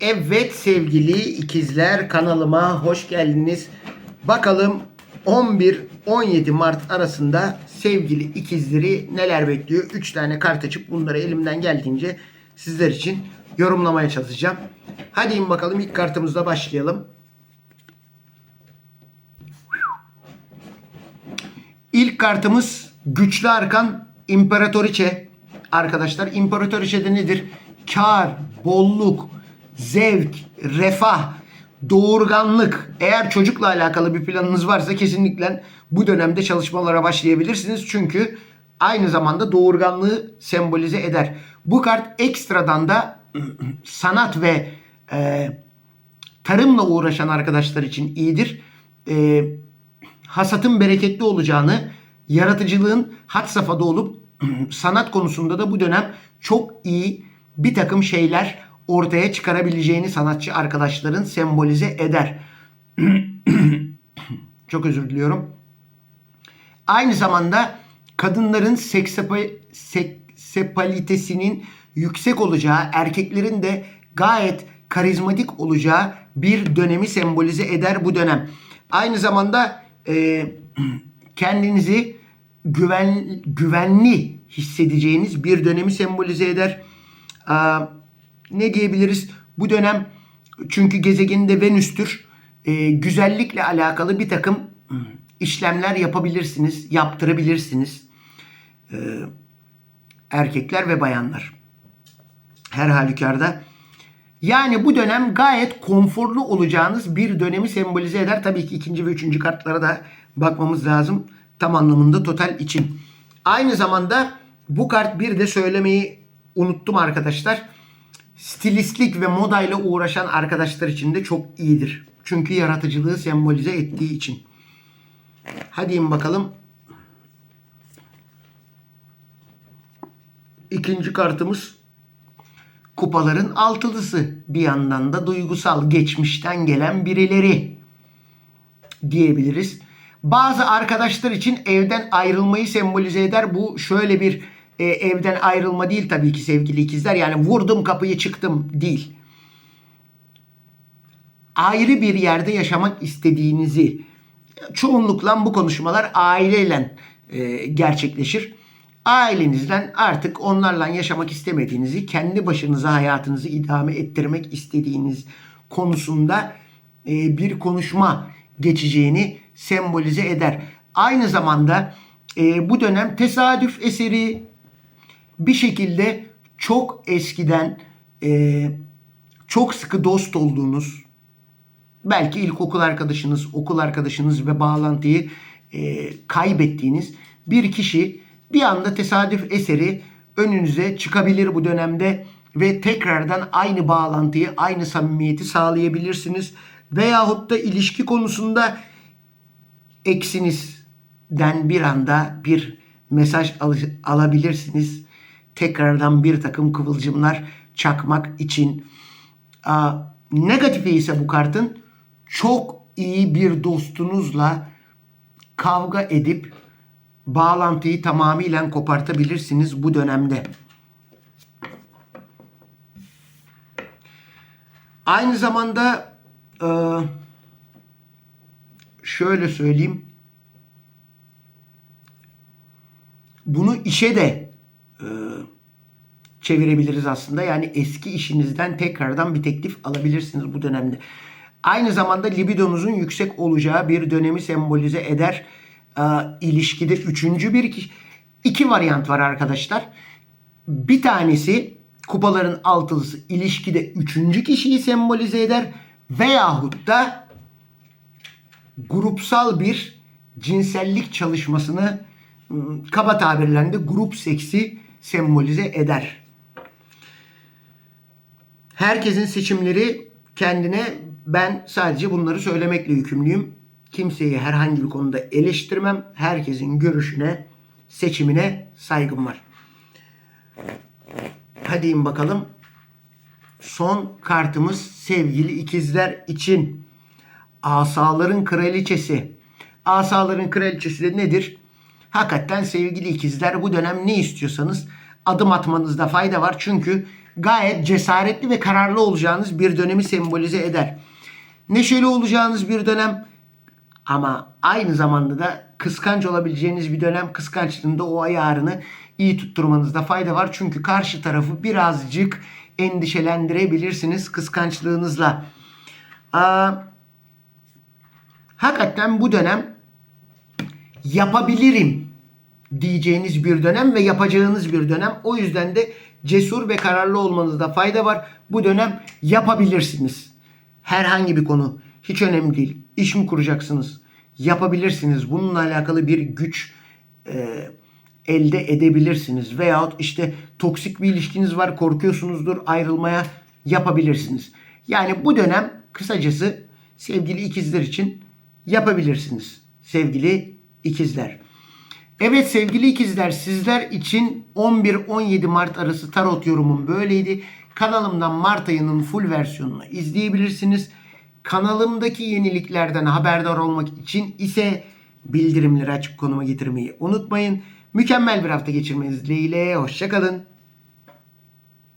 Evet sevgili ikizler kanalıma hoş geldiniz. Bakalım 11-17 Mart arasında sevgili ikizleri neler bekliyor? 3 tane kart açıp bunları elimden geldiğince sizler için yorumlamaya çalışacağım. Hadi in bakalım ilk kartımızla başlayalım. İlk kartımız güçlü arkan İmparatoriçe. Arkadaşlar İmparatoriçe'de nedir? Kar, bolluk, zevk, refah, doğurganlık. Eğer çocukla alakalı bir planınız varsa kesinlikle bu dönemde çalışmalara başlayabilirsiniz. Çünkü aynı zamanda doğurganlığı sembolize eder. Bu kart ekstradan da sanat ve e, tarımla uğraşan arkadaşlar için iyidir. E, hasatın bereketli olacağını, yaratıcılığın had safhada olup sanat konusunda da bu dönem çok iyi bir takım şeyler ortaya çıkarabileceğini sanatçı arkadaşların sembolize eder. çok özür diliyorum. Aynı zamanda kadınların seksapa- seksapalitesinin yüksek olacağı, erkeklerin de gayet karizmatik olacağı bir dönemi sembolize eder bu dönem. Aynı zamanda e, kendinizi güven güvenli hissedeceğiniz bir dönemi sembolize eder. Aa, ne diyebiliriz? Bu dönem çünkü gezegeni de Venüs'tür. E, güzellikle alakalı bir takım işlemler yapabilirsiniz, yaptırabilirsiniz. E, erkekler ve bayanlar. Her halükarda. Yani bu dönem gayet konforlu olacağınız bir dönemi sembolize eder. Tabii ki ikinci ve üçüncü kartlara da bakmamız lazım. Tam anlamında total için. Aynı zamanda bu kart bir de söylemeyi unuttum arkadaşlar. Stilistlik ve modayla uğraşan arkadaşlar için de çok iyidir. Çünkü yaratıcılığı sembolize ettiği için. Hadi bakalım. İkinci kartımız kupaların altılısı. Bir yandan da duygusal geçmişten gelen birileri diyebiliriz. Bazı arkadaşlar için evden ayrılmayı sembolize eder. Bu şöyle bir e, evden ayrılma değil tabii ki sevgili ikizler. Yani vurdum kapıyı çıktım değil. Ayrı bir yerde yaşamak istediğinizi çoğunlukla bu konuşmalar aileyle e, gerçekleşir. Ailenizden artık onlarla yaşamak istemediğinizi, kendi başınıza hayatınızı idame ettirmek istediğiniz konusunda e, bir konuşma geçeceğini sembolize eder. Aynı zamanda e, bu dönem tesadüf eseri bir şekilde çok eskiden e, çok sıkı dost olduğunuz belki ilkokul arkadaşınız, okul arkadaşınız ve bağlantıyı e, kaybettiğiniz bir kişi bir anda tesadüf eseri önünüze çıkabilir bu dönemde ve tekrardan aynı bağlantıyı, aynı samimiyeti sağlayabilirsiniz. Veyahut da ilişki konusunda eksinizden bir anda bir mesaj al- alabilirsiniz. Tekrardan bir takım kıvılcımlar çakmak için. Aa, negatifi ise bu kartın çok iyi bir dostunuzla kavga edip bağlantıyı tamamıyla kopartabilirsiniz bu dönemde. Aynı zamanda e, şöyle söyleyeyim. Bunu işe de çevirebiliriz aslında. Yani eski işinizden tekrardan bir teklif alabilirsiniz bu dönemde. Aynı zamanda libidonuzun yüksek olacağı bir dönemi sembolize eder. Ee, ilişkide üçüncü bir kişi. iki varyant var arkadaşlar. Bir tanesi kupaların altılısı ilişkide üçüncü kişiyi sembolize eder. Veyahut da grupsal bir cinsellik çalışmasını ım, kaba tabirle de grup seksi sembolize eder. Herkesin seçimleri kendine ben sadece bunları söylemekle yükümlüyüm. Kimseyi herhangi bir konuda eleştirmem. Herkesin görüşüne, seçimine saygım var. Hadi bakalım. Son kartımız sevgili ikizler için. Asaların kraliçesi. Asaların kraliçesi de nedir? Hakikaten sevgili ikizler bu dönem ne istiyorsanız adım atmanızda fayda var. Çünkü gayet cesaretli ve kararlı olacağınız bir dönemi sembolize eder. Neşeli olacağınız bir dönem ama aynı zamanda da kıskanç olabileceğiniz bir dönem. Kıskançlığında o ayarını iyi tutturmanızda fayda var. Çünkü karşı tarafı birazcık endişelendirebilirsiniz kıskançlığınızla. Aa, hakikaten bu dönem yapabilirim diyeceğiniz bir dönem ve yapacağınız bir dönem. O yüzden de cesur ve kararlı olmanızda fayda var. Bu dönem yapabilirsiniz. Herhangi bir konu hiç önemli değil. İş mi kuracaksınız? Yapabilirsiniz. Bununla alakalı bir güç e, elde edebilirsiniz. Veyahut işte toksik bir ilişkiniz var korkuyorsunuzdur ayrılmaya yapabilirsiniz. Yani bu dönem kısacası sevgili ikizler için yapabilirsiniz. Sevgili ikizler. Evet sevgili ikizler sizler için 11-17 Mart arası tarot yorumum böyleydi. Kanalımdan Mart ayının full versiyonunu izleyebilirsiniz. Kanalımdaki yeniliklerden haberdar olmak için ise bildirimleri açık konuma getirmeyi unutmayın. Mükemmel bir hafta geçirmeniz dileğiyle. Hoşçakalın.